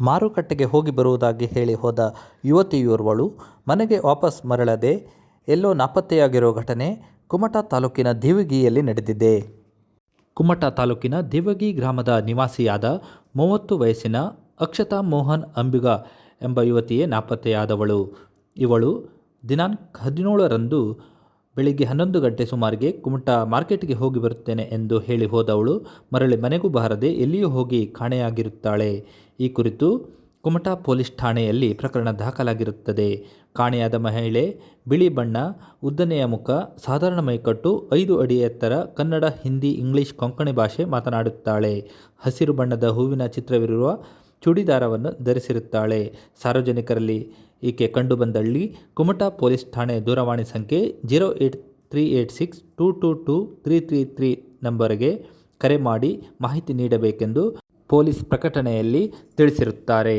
ಮಾರುಕಟ್ಟೆಗೆ ಹೋಗಿ ಬರುವುದಾಗಿ ಹೇಳಿ ಹೋದ ಯುವತಿಯೋರ್ವಳು, ಮನೆಗೆ ವಾಪಸ್ ಮರಳದೆ ಎಲ್ಲೋ ನಾಪತ್ತೆಯಾಗಿರೋ ಘಟನೆ ಕುಮಟಾ ತಾಲೂಕಿನ ದಿವಗಿಯಲ್ಲಿ ನಡೆದಿದೆ. ಕುಮಟಾ ತಾಲೂಕಿನ ದಿವಗಿ ಗ್ರಾಮದ ನಿವಾಸಿಯಾದ ಮೂವತ್ತು ವಯಸ್ಸಿನ ಅಕ್ಷತಾ ಮೋಹನ್ ಅಂಬಿಗ ಎಂಬ ಯುವತಿಯೇ ನಾಪತ್ತೆಯಾದವಳು. ಇವಳು ದಿನಾಂಕ ಹದಿನೇಳರಂದು ಬೆಳಿಗ್ಗೆ ಹನ್ನೊಂದು ಗಂಟೆ ಸುಮಾರಿಗೆ ಕುಮಟಾ ಮಾರ್ಕೆಟ್ಗೆ ಹೋಗಿ ಬರುತ್ತೇನೆ ಎಂದು ಹೇಳಿ ಹೋದವಳು, ಮರಳಿ ಮನೆಗೂ ಬಾರದೆ ಎಲ್ಲಿಯೂ ಹೋಗಿ ಕಾಣೆಯಾಗಿರುತ್ತಾಳೆ. ಈ ಕುರಿತು ಕುಮಟಾ ಪೊಲೀಸ್ ಠಾಣೆಯಲ್ಲಿ ಪ್ರಕರಣ ದಾಖಲಾಗಿರುತ್ತದೆ. ಕಾಣೆಯಾದ ಮಹಿಳೆ ಬಿಳಿ ಬಣ್ಣ, ಉದ್ದನೆಯ ಮುಖ, ಸಾಧಾರಣ ಮೈಕಟ್ಟು, ಐದು ಅಡಿ ಎತ್ತರ, ಕನ್ನಡ, ಹಿಂದಿ, ಇಂಗ್ಲಿಷ್ ಕೊಂಕಣಿ ಭಾಷೆ ಮಾತನಾಡುತ್ತಾಳೆ. ಹಸಿರು ಬಣ್ಣದ ಹೂವಿನ ಚಿತ್ರವಿರುವ ಚೂಡಿದಾರವನ್ನು ಧರಿಸಿರುತ್ತಾಳೆ. ಸಾರ್ವಜನಿಕರಲ್ಲಿ ಈಕೆ ಕಂಡುಬಂದಳ್ಳಿ, ಕುಮಟಾ ಪೊಲೀಸ್ ಠಾಣೆ ದೂರವಾಣಿ ಸಂಖ್ಯೆ zero eight three eight six two two two three three three ನಂಬರ್ಗೆ ಕರೆ ಮಾಡಿ ಮಾಹಿತಿ ನೀಡಬೇಕೆಂದು ಪೊಲೀಸ್ ಪ್ರಕಟಣೆಯಲ್ಲಿ ತಿಳಿಸಿರುತ್ತಾರೆ.